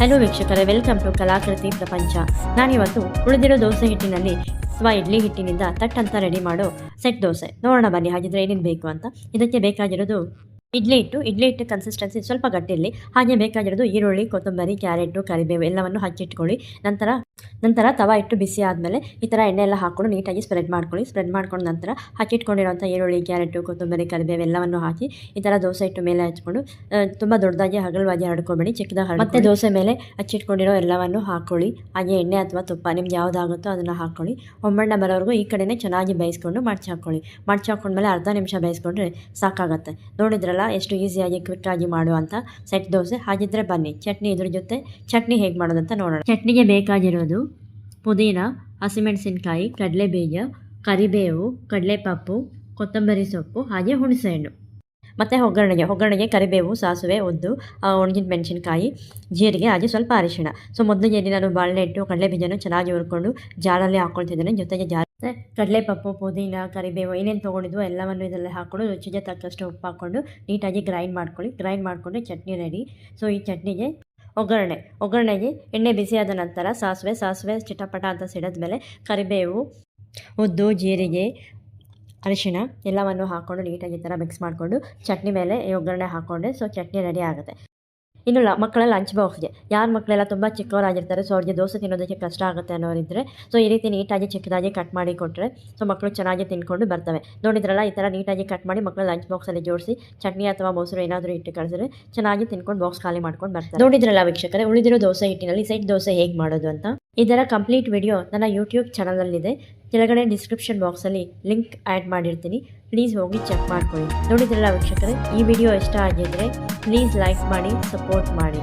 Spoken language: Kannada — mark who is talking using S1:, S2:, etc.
S1: ಹಲೋ ವೀಕ್ಷಕರೇ ವೆಲ್ಕಮ್ ಟು ಕಲಾಕೃತಿ ಪ್ರಪಂಚ ನಾನಿವತ್ತು ಉಳಿದಿರೋ ದೋಸೆ ಹಿಟ್ಟಿನಲ್ಲಿ ಸ್ವ ಇಡ್ಲಿ ಹಿಟ್ಟಿನಿಂದ ತಟ್ ಅಂತ ರೆಡಿ ಮಾಡೋ ಸೆಟ್ ದೋಸೆ. ನೋಡೋಣ ಬನ್ನಿ, ಹಾಗಿದ್ರೆ ಏನೇನು ಬೇಕು ಅಂತ. ಇದಕ್ಕೆ ಬೇಕಾಗಿರೋದು ಇಡ್ಲಿ ಹಿಟ್ಟು. ಇಡ್ಲಿ ಹಿಟ್ಟು ಕನ್ಸಿಸ್ಟೆನ್ಸಿ ಸ್ವಲ್ಪ ಗಟ್ಟಿರಲಿ. ಹಾಗೆ ಬೇಕಾಗಿರೋದು ಈರುಳ್ಳಿ, ಕೊತ್ತಂಬರಿ, ಕ್ಯಾರೆಟು, ಕರಿಬೇವು ಎಲ್ಲವನ್ನು ಹಚ್ಚಿಟ್ಕೊಳ್ಳಿ. ನಂತರ ನಂತರ ತವ ಇಟ್ಟು ಬಿಸಿ ಆದಮೇಲೆ ಈ ಥರ ಎಣ್ಣೆ ಎಲ್ಲ ಹಾಕ್ಕೊಂಡು ನೀಟಾಗಿ ಸ್ಪ್ರೆಡ್ ಮಾಡ್ಕೊಳ್ಳಿ. ಸ್ಪ್ರೆಡ್ ಮಾಡ್ಕೊಂಡ ನಂತರ ಹಾಕಿಟ್ಕೊಂಡಿರೋಂಥ ಈರುಳ್ಳಿ, ಕ್ಯಾರೆಟು, ಕೊತ್ತಂಬರಿ, ಕರಿಬೇವು ಎಲ್ಲವನ್ನು ಹಾಕಿ ಈ ಥರ ದೋಸೆ ಇಟ್ಟು ಮೇಲೆ ಹಚ್ಕೊಂಡು ತುಂಬ ದೊಡ್ಡದಾಗಿ ಹಗಲವಾಗಿ ಹರಡ್ಕೊಬೇಡಿ, ಚಿಕ್ಕದಾಗಿ ಮತ್ತೆ ದೋಸೆ ಮೇಲೆ ಹಚ್ಚಿಟ್ಕೊಂಡಿರೋ ಎಲ್ಲವನ್ನು ಹಾಕ್ಕೊಳ್ಳಿ ಹಾಗೆ ಎಣ್ಣೆ ಅಥವಾ ತುಪ್ಪ ನಿಮ್ಗೆ ಯಾವುದಾಗುತ್ತೋ ಅದನ್ನು ಹಾಕ್ಕೊಳ್ಳಿ ಒಮ್ಮಣ್ಣ ಬರೋವರೆಗೂ ಈ ಕಡೆನೇ ಚೆನ್ನಾಗಿ ಬೇಯಿಸ್ಕೊಂಡು ಮಡ್ಚಿ ಹಾಕ್ಕೊಳ್ಳಿ ಮಡ್ಚಿ ಹಾಕ್ಕೊಂಡ್ಮೇಲೆ ಅರ್ಧ ನಿಮಿಷ ಬೇಯಿಸ್ಕೊಂಡ್ರೆ ಸಾಕಾಗುತ್ತೆ. ನೋಡಿದ್ರಲ್ಲ ಎಷ್ಟು ಈಸಿಯಾಗಿ ಕ್ವಿಕ್ಕಾಗಿ ಮಾಡುವಂಥ ಸೆಟ್ ದೋಸೆ. ಹಾಗಿದ್ರೆ ಬನ್ನಿ, ಚಟ್ನಿ ಇದ್ರ ಜೊತೆ ಚಟ್ನಿ ಹೇಗೆ ಮಾಡೋದಂತ ನೋಡೋಣ. ಚಟ್ನಿಗೆ ಬೇಕಾಗಿರೋದು ಪುದೀನ, ಹಸಿಮೆಣಸಿನ್ಕಾಯಿ, ಕಡಲೆಬೀಜ, ಕರಿಬೇವು, ಕಡಲೆಪಪ್ಪು, ಕೊತ್ತಂಬರಿ ಸೊಪ್ಪು ಹಾಗೆ ಹುಣಸೆಹಣ್ಣು. ಮತ್ತು ಒಗ್ಗರಣೆಗೆ ಒಗ್ಗರಣೆಗೆ ಕರಿಬೇವು, ಸಾಸಿವೆ, ಉದ್ದು ಒಣಗಿದ ಮೆಣಸಿನ್ಕಾಯಿ, ಜೀರಿಗೆ ಹಾಗೆ ಸ್ವಲ್ಪ ಅರಿಶಿಣ. ಸೊ ಮೊದಲಿಗೆ ನಾನು ಬಾಳೆ ಇಟ್ಟು ಕಡಲೆ ಬೀಜನ ಚೆನ್ನಾಗಿ ಹುರ್ಕೊಂಡು ಜಾರಲ್ಲಿ ಹಾಕ್ಕೊಳ್ತಿದ್ದೇನೆ ಜೊತೆಗೆ ಜಾರ ಕಡಲೆಪಪ್ಪು, ಪುದೀನ, ಕರಿಬೇವು ಏನೇನು ತೊಗೊಂಡಿದ್ವು ಎಲ್ಲವನ್ನು ಇದರಲ್ಲಿ ಹಾಕ್ಕೊಂಡು ರುಚಿಗೆ ತಕ್ಕಷ್ಟು ಉಪ್ಪು ಹಾಕ್ಕೊಂಡು ನೀಟಾಗಿ ಗ್ರೈಂಡ್ ಮಾಡ್ಕೊಳ್ಳಿ. ಗ್ರೈಂಡ್ ಮಾಡಿಕೊಂಡು ಚಟ್ನಿ ರೆಡಿ. ಸೊ ಈ ಚಟ್ನಿಗೆ ಒಗ್ಗರಣೆ. ಒಗ್ಗರಣೆಗೆ ಎಣ್ಣೆ ಬಿಸಿಯಾದ ನಂತರ ಸಾಸಿವೆ ಸಾಸಿವೆ ಚಿಟಪಟ ಅಂತ ಸಿಡಿದ ಮೇಲೆ ಕರಿಬೇವು, ಉದ್ದು, ಜೀರಿಗೆ, ಅರಿಶಿಣ ಎಲ್ಲವನ್ನು ಹಾಕ್ಕೊಂಡು ನೀಟಾಗಿ ಈ ಥರ ಮಿಕ್ಸ್ ಮಾಡಿಕೊಂಡು ಚಟ್ನಿ ಮೇಲೆ ಈ ಒಗ್ಗರಣೆ ಹಾಕ್ಕೊಂಡೆ ಸೊ ಚಟ್ನಿ ರೆಡಿ ಆಗುತ್ತೆ. ಇನ್ನು ಲ ಮಕ್ಕಳ ಲಂಚ್ ಬಾಕ್ಸ್ಗೆ ಯಾರ ಮಕ್ಕಳೆಲ್ಲ ತುಂಬ ಚಿಕ್ಕವರಾಗಿರ್ತಾರೆ ಸೊ ಅವ್ರಿಗೆ ದೋಸೆ ತಿನ್ನೋದಕ್ಕೆ ಕಷ್ಟ ಆಗುತ್ತೆ ಅನ್ನೋರಿದ್ದರೆ ಸೊ ಈ ರೀತಿ ನೀಟಾಗಿ ಚಿಕ್ಕದಾಗಿ ಕಟ್ ಮಾಡಿ ಕೊಟ್ಟರೆ ಸೊ ಮಕ್ಕಳು ಚೆನ್ನಾಗಿ ತಿನ್ಕೊಂಡು ಬರ್ತವೆ. ನೋಡಿದ್ರಲ್ಲ, ಈ ಥರ ನೀಟಾಗಿ ಕಟ್ ಮಾಡಿ ಮಕ್ಕಳು ಲಂಚ್ ಬಾಕ್ಸಲ್ಲಿ ಜೋಡಿಸಿ, ಚಟ್ನಿ ಅಥವಾ ಮೊಸರು ಏನಾದರೂ ಇಟ್ಟು ಕಳಿಸಿದ್ರೆ ಚೆನ್ನಾಗಿ ತಿನ್ಕೊಂಡು ಬಾಕ್ಸ್ ಖಾಲಿ ಮಾಡ್ಕೊಂಡು ಬರ್ತಾರೆ ನೋಡಿದ್ರಲ್ಲ ವೀಕ್ಷಕರೇ, ಉಳಿದಿರೋ ದೋಸೆ ಹಿಟ್ಟಿನಲ್ಲಿ ಸೈಡ್ ದೋಸೆ ಹೇಗೆ ಮಾಡೋದು ಅಂತ? ಇದರ ಕಂಪ್ಲೀಟ್ ವಿಡಿಯೋ ನನ್ನ ಯೂಟ್ಯೂಬ್ ಚಾನಲಲ್ಲಿದೆ ಕೆಳಗಡೆ ಡಿಸ್ಕ್ರಿಪ್ಷನ್ ಬಾಕ್ಸಲ್ಲಿ ಲಿಂಕ್ ಆ್ಯಡ್ ಮಾಡಿರ್ತೀನಿ. ಪ್ಲೀಸ್ ಹೋಗಿ ಚೆಕ್ ಮಾಡ್ಕೊಳ್ಳಿ. ನೋಡಿದ್ರಲ್ಲ ವೀಕ್ಷಕರೇ, ಈ ವಿಡಿಯೋ ಇಷ್ಟ ಆಗಿದ್ದರೆ ಪ್ಲೀಸ್ ಲೈಕ್ ಮಾಡಿ ಸಪೋರ್ಟ್ ಮಾಡಿ.